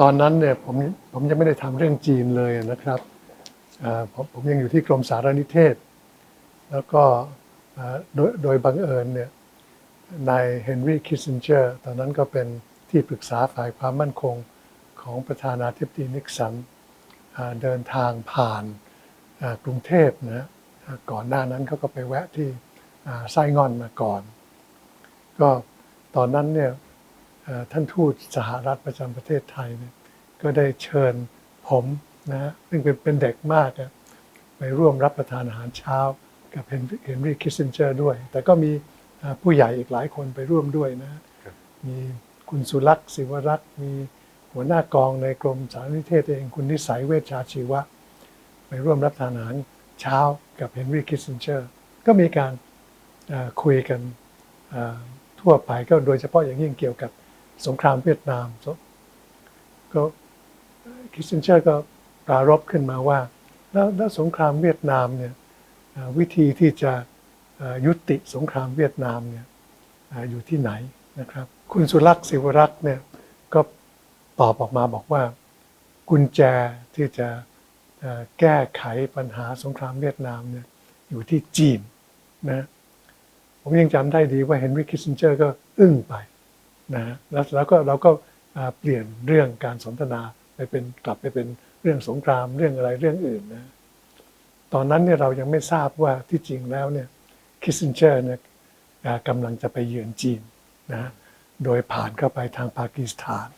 ตอนนั้นเนี่ยผมผมยังไม่ได้ทำเรื่องจีนเลยนะครับผมผมยังอยู่ที่กรมสารนิเทศ แล้วก็โดยโดยบังเอิญเนี่ยนายเฮนรี่คิสซินเจอร์ตอนนั้นก็เป็นที่ปรึกษาฝ่ายความมั่นคงของประธานาธิบดีนิกสันเดินทางผ่านกรุงเทพนะก่อนหน้านั้นเขาก็ไปแวะที่ไส้งอนมาก่อน ก็ตอนนั้นเนี่ย ท่านทูตสหรัฐประจำประเทศไทยเนี่ยก็ได้เชิญผมนะฮะซึ่งเป็นเป็นเด็กมากอะไปร่วมรับประทานอาหารเช้า กับเฮนเฮนรี่คิสซินเจอร์ด้วย แต่ก็มีอ่าผู้ใหญ่อีกหลายคนไปร่วมด้วยนะฮะมีคุณสุรักษ์ศิวรักษ์มีหัวหน้ากองในกรมสารนิเทศเองคุณนิสัยเวชชาชีวะ ไปร่วมรับประทานอาหารเช้ากับเฮนรี่คิสซินเจอร์ก็มีการอ่าคุยกันอ่าทั่วไปก็โดยเฉพาะอย่างยิ่งเกี่ยวกับ สงครามเวียดนามก็คิสเซนเจอร์ก็ปรารบขึ้นมาว่า แล้วแล้วสงครามเวียดนามเนี่ยวิธีที่จะยุติสงครามเวียดนามเนี่ยอยู่ที่ไหนนะครับ คุณสุรักษ์ศิวรักษ์เนี่ยก็ตอบออกมาบอกว่า กุญแจที่จะแก้ไขปัญหาสงครามเวียดนามเนี่ยอยู่ที่จีนนะผมยังจำได้ดีว่าเฮนรี่คิสซินเจอร์ก็อึ้งไป นะแล้วแล้วก็เราก็เปลี่ยนเรื่องการสนทนาไปเป็นกลับไปเป็นเรื่องสงครามเรื่องอะไรเรื่องอื่นนะตอนนั้นเนี่ยเรายังไม่ทราบว่าที่จริงแล้วเนี่ยคิสซินเจอร์เนี่ยกำลังจะไปเยือนจีนนะโดยผ่านเข้าไปทางปากีสถาน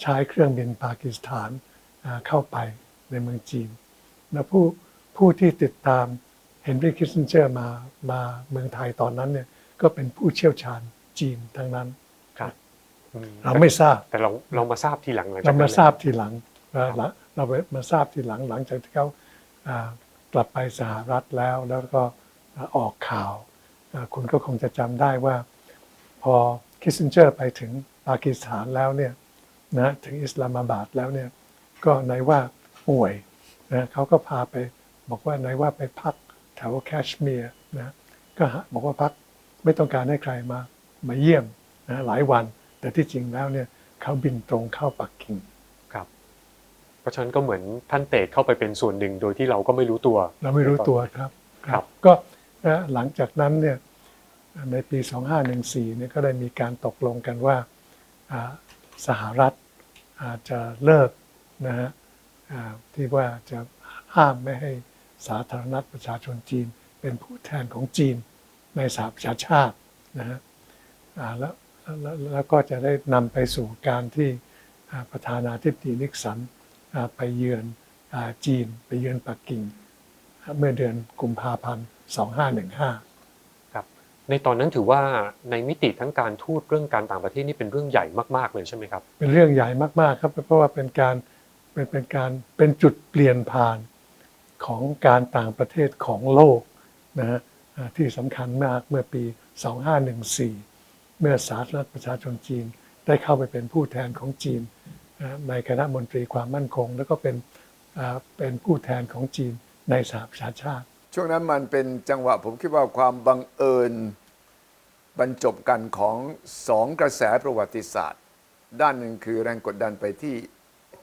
ใช้เครื่องบินปากีสถานเข้าไปในเมืองจีนแล้วผู้ผู้ที่ติดตามเฮนรี่คิสซินเจอร์มามาเมืองไทยตอนนั้นเนี่ยก็เป็นผู้เชี่ยวชาญจีนทั้งนั้น เราไม่ทราบแต่เราเรามาทราบทีหลังหลังจากเรานั้นมาเลยทราบทีหลังเราเราเรามาทราบทีหลังหลังจากที่เขาอ่ากลับไปสหรัฐแล้วแล้วก็ออกข่าวอ่าคุณก็คงจะจำได้ว่า พอคิสซินเจอร์ไปถึงปากีสถานแล้วเนี่ยนะถึงอิสลามาบาดแล้วเนี่ยก็ไหนว่าป่วยนะเขาก็พาไปบอกว่าไหนว่าไปพักแถวแคชเมียร์นะก็หาบอกว่าพักไม่ต้องการให้ใครมามาเยี่ยมนะหลายวัน แต่ที่จริงแล้วเนี่ยเขาบินตรงเข้าปักกิ่งครับเพราะฉะนั้นก็เหมือนท่านเตะเข้าไปเป็นส่วนหนึ่งโดยที่เราก็ไม่รู้ตัว เราไม่รู้ตัวครับครับ ก็นะหลังจากนั้นเนี่ยในปี 2514เนี่ยก็ได้มีการตกลงกันว่าอ่าสหรัฐอาจจะเลิกนะฮะอ่าที่ว่าจะห้ามไม่ให้สาธารณรัฐประชาชนจีน เป็นผู้แทนของจีนในสหประชาชาตินะฮะอ่าแล้ว แล้วแล้วก็จะได้นำไปสู่การที่อ่าประธานาธิบดีนิกสันอ่าไปเยือนอาจีนไปเยือนปักกิ่ง เมื่อเดือนกุมภาพันธ์ 2515 ครับ ในตอนนั้นถือว่าในมิติทั้งการทูตเรื่องการต่างประเทศนี่เป็นเรื่องใหญ่มากๆเลยใช่ไหมครับ เป็นเรื่องใหญ่มากๆครับ เพราะว่าเป็นการเป็นเป็นการเป็นจุดเปลี่ยนผ่านของการต่างประเทศของโลกนะฮะอ่าที่สำคัญมากเมื่อปี 2514 เมื่อสาธารณรัฐประชาชนจีนได้เข้าไปเป็นผู้แทนของจีนในคณะมนตรีความมั่นคง แล้วก็เป็นเป็นผู้แทนของจีนในสหประชาชาติ ช่วงนั้นมันเป็นจังหวะผมคิดว่าความบังเอิญบรรจบกันของสองกระแสประวัติศาสตร์ ด้านหนึ่งคือแรงกดดันไปที่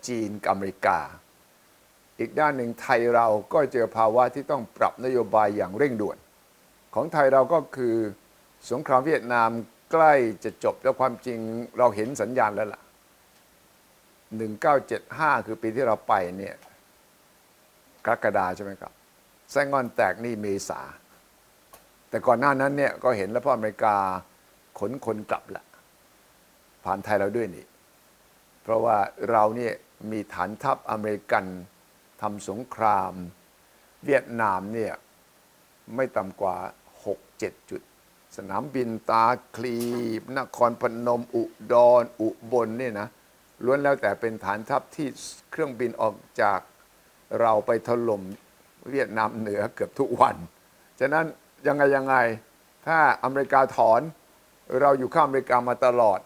จีนกับอเมริกา อีกด้านหนึ่งไทยเราก็เจอภาวะที่ต้องปรับนโยบายอย่างเร่งด่วน ของไทยเราก็คือสงครามเวียดนาม ใกล้จะจบแล้วความจริงเราเห็นสัญญาณแล้วล่ะ 1975 คือปีที่เราไปเนี่ยกรกฎาใช่ไหมครับไส้งอนแตกนี่เมษา แต่ก่อนหน้านั้นเนี่ยก็เห็นแล้วพราะอเมริกาขนคนกลับละผ่านไทยเราด้วยนี่ เพราะว่าเราเนี่ยมีฐานทัพอเมริกันทำสงคราม เวียดนามเนี่ยไม่ต่ำกว่า 6-7จุด สนามบินตาคลีบ นครพนม อุดรอุบลเนี่ยนะล้วนแล้วแต่เป็นฐานทัพที่เครื่องบินออกจากเราไปถล่มเวียดนามเหนือเกือบทุกวัน ฉะนั้นยังไงยังไงถ้าอเมริกาถอน เราอยู่ข้างอเมริกามาตลอด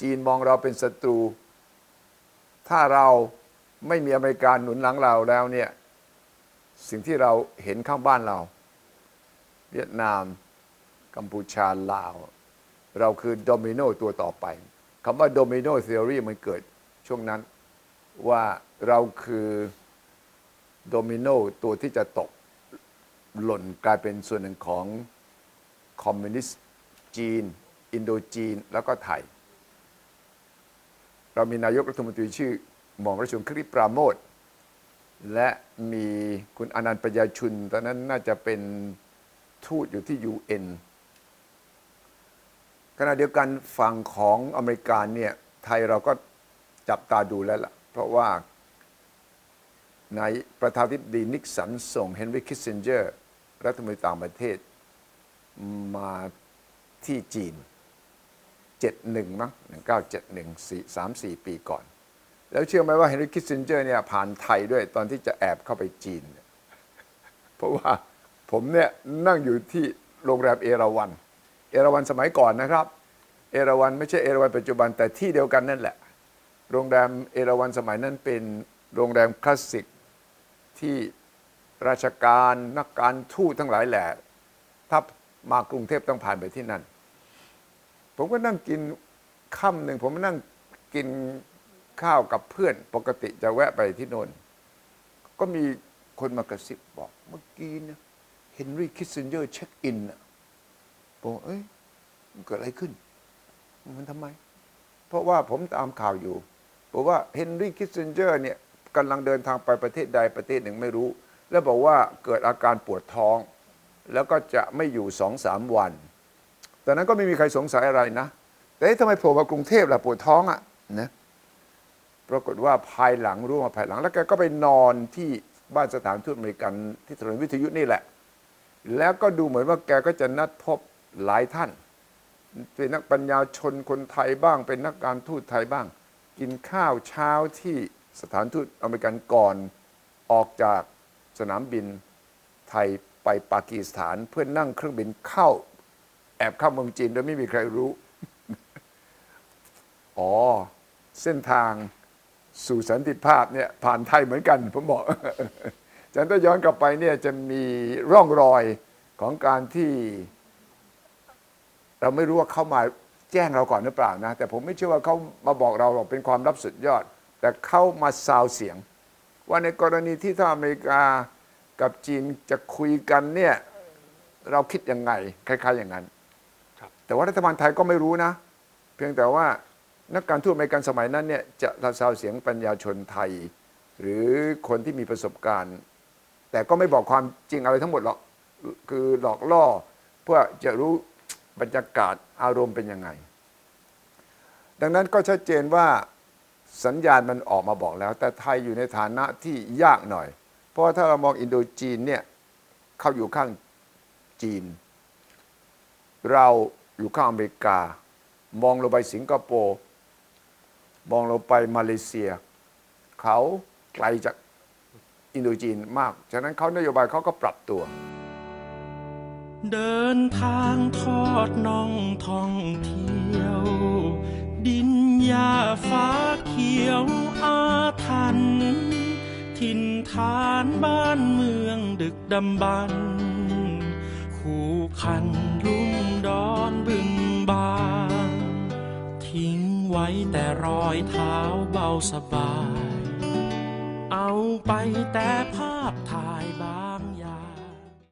จีนมองเราเป็นศัตรู ถ้าเราไม่มีอเมริกาหนุนหลังเราแล้วเนี่ยสิ่งที่เราเห็นข้างบ้านเรา เวียดนาม กัมพูชาลาว เราคือโดมิโนตัวต่อไปคำว่าโดมิโน t ทอรี่มันเกิดช่วงนั้นว่าเราคือโดมิโนตัวที่จะตกหล่นกลายเป็นส่วนหนึ่งของคอมมิวนิสต์จีน อินโดจีน แล้วก็ไทย เรามีนายกรัฐมนตรีชื่อ หม่อมราชวงศ์คริปราโมทและมีคุณอนันต์ปัญญาชุน ตอนนั้นน่าจะเป็นทูตอยู่ที่ UN ข ณะเดียวกันฝั่งของอเมริกาเนี่ยไทยเราก็จับตาดูแล้วล่ะ เพราะว่าในายประธานาธิบดีนิกสันส่งเฮนรี่คิสซินเจอร์รัฐมนตรีต่างประเทศมาที่จีน 71 มั้ง 1971 4 3 4 ปีก่อน แล้วเชื่อไหมว่าเฮนรี่คิสซินเจอร์เนี่ยผ่านไทยด้วยตอนที่จะแอบเข้าไปจีน เพราะว่าผมเนี่ยนั่งอยู่ที่โรงแรมเอราวัน เอราวันสมัยก่อนนะครับ เอราวันไม่ใช่เอราวันปัจจุบันแต่ที่เดียวกันนั่นแหละ โรงแรมเอราวันสมัยนั้นเป็นโรงแรมคลาสสิกที่ราชการนักการทูตทั้งหลายแหละถ้ามากรุงเทพต้องผ่านไปที่นั่น ผมก็นั่งกินค่ำหนึ่งผมนั่งกินข้าวกับเพื่อนปกติจะแวะไปที่โน่นก็มีคนมากระซิบบอกเมื่อกี้เนี่ยเฮนรี่คิสเซนเจอร์เช็คอินอะ ผมบอกเอ้ยมันเกิดอะไรขึ้น มันทำไม เพราะว่าผมตามข่าวอยู่บอกว่าเฮนรี่คิสเซนเจอร์เนี่ยกำลังเดินทางไปประเทศใดประเทศหนึ่งไม่รู้ แล้วบอกว่าเกิดอาการปวดท้อง แล้วก็จะไม่อยู่สองสามวันตอนนั้นก็ไม่มีใครสงสัยอะไรนะ แต่ทำไมโผล่มากรุงเทพล่ะปวดท้องอะ่ะนะปรากฏว่าภายหลังรู้มาภายหลัง แล้วแกก็ไปนอนที่บ้านสถานทูตอเมริกันที่ถนนวิทยุนี่แหละ แล้วก็ดูเหมือนว่าแกก็จะนัดพบ หลายท่าน เป็นนักปัญญาชนคนไทยบ้าง เป็นนักการทูตไทยบ้าง กินข้าวเช้าที่สถานทูตอเมริกันก่อนออกจากสนามบินไทยไปปากีสถานเพื่อนั่งเครื่องบินเข้า แอบเข้าเมืองจีนโดยไม่มีใครรู้ อ๋อ เส้นทางสู่สันติภาพเนี่ยผ่านไทยเหมือนกัน ผมบอกฉะนันถ้าย้อนกลับไปเนี่ยจะมีร่องรอยของการที่ เราไม่รู้ว่าเขามาแจ้งเราก่อนหรือเปล่านะ แต่ผมไม่เชื่อว่าเขามาบอกเราหรอกเป็นความลับสุดยอด แต่เขามาซาวเสียง ว่าในกรณีที่ถ้าอเมริกากับจีนจะคุยกันเนี่ยเราคิดยังไงคล้ายๆ อย่างนั้นครับแต่ว่ารัฐบาลไทยก็ไม่รู้นะ เพียงแต่ว่านักการทูตอเมริกันสมัยนั้นเนี่ยจะซาวเสียงปัญญาชนไทย หรือคนที่มีประสบการณ์ แต่ก็ไม่บอกความจริงอะไรทั้งหมดหรอกคือหลอกล่อ เพื่อจะรู้ บรรยากาศอารมณ์เป็นยังไง ดังนั้นก็ชัดเจนว่าสัญญาณมันออกมาบอกแล้ว แต่ไทยอยู่ในฐานะที่ยากหน่อย เพราะว่าถ้าเรามองอินโดจีนเนี่ยเข้าอยู่ข้างจีน เราอยู่ข้างอเมริกา มองลงไปสิงคโปร์มองลงไปมาเลเซีย เขาไกลจากอินโดจีนมาก ฉะนั้นเขานโยบายเขาก็ปรับตัว เดินทางทอดน่องท่องเที่ยว ดินหญ้าฟ้าเขียวอาทัน ถิ่นฐานบ้านเมืองดึกดำบรรพ์คู่คันลุ่มดอนบึงบานทิ้งไว้แต่รอยเท้าเบาสบาย เอาไปแต่ภาพถ่าย